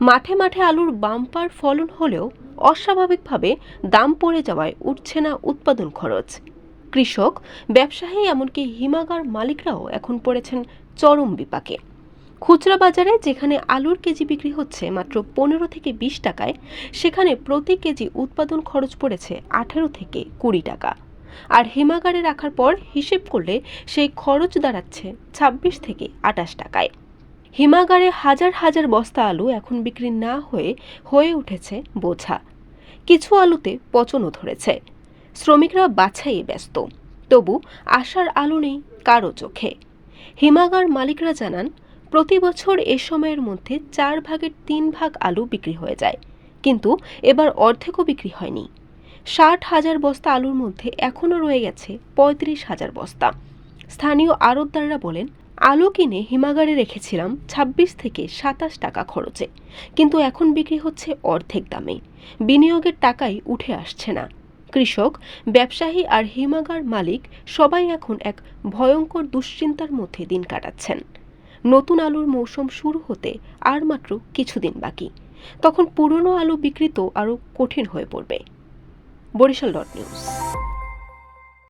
মাঠে মাঠে আলুর বাম্পার ফলন হলেও অস্বাভাবিকভাবে দাম পড়ে যাওয়ায় উঠছে না উৎপাদন খরচ। কৃষক, ব্যবসায়ী এমনকি হিমাগার মালিকরাও এখন পড়েছেন চরম বিপাকে। খুচরা বাজারে যেখানে আলুর কেজি বিক্রি হচ্ছে মাত্র পনেরো থেকে বিশ টাকায়, সেখানে প্রতি কেজি উৎপাদন খরচ পড়েছে আঠেরো থেকে কুড়ি টাকা। আর হিমাগারে রাখার পর হিসেব করলে সেই খরচ দাঁড়াচ্ছে ছাব্বিশ থেকে আটাশ টাকায়। হিমাগারে হাজার হাজার বস্তা আলু এখন বিক্রি না হয়ে হয়ে উঠেছে বোঝা। কিছু আলুতে পচনও ধরেছে। শ্রমিকরা বাছাইয়ে ব্যস্ত। তবু আশার আলো নেই কারও চোখে। হিমাগার মালিকরা জানান, প্রতি বছর এ সময়ের মধ্যে চার ভাগের তিন ভাগ আলু বিক্রি হয়ে যায়। কিন্তু এবার অর্ধেকও বিক্রি হয়নি। ষাট হাজার বস্তা আলুর মধ্যে এখনও রয়ে গেছে পঁয়ত্রিশ হাজার বস্তা। স্থানীয় আড়তদাররা বলেন আলু কিনে হিমাগারে রেখেছিলাম ছাব্বিশ থেকে সাতাশ টাকা খরচে। কিন্তু এখন বিক্রি হচ্ছে অর্ধেক দামে বিনিয়োগের টাকাই উঠে আসছে না। কৃষক, ব্যবসায়ী আর হিমাগার মালিক সবাই এখন এক ভয়ঙ্কর দুশ্চিন্তার মধ্যে দিন কাটাচ্ছেন। নতুন আলুর মৌসুম শুরু হতে আর মাত্র কিছুদিন বাকি। তখন পুরনো আলু বিক্রি তো আরও কঠিন হয়ে পড়বে। Barishal dot news.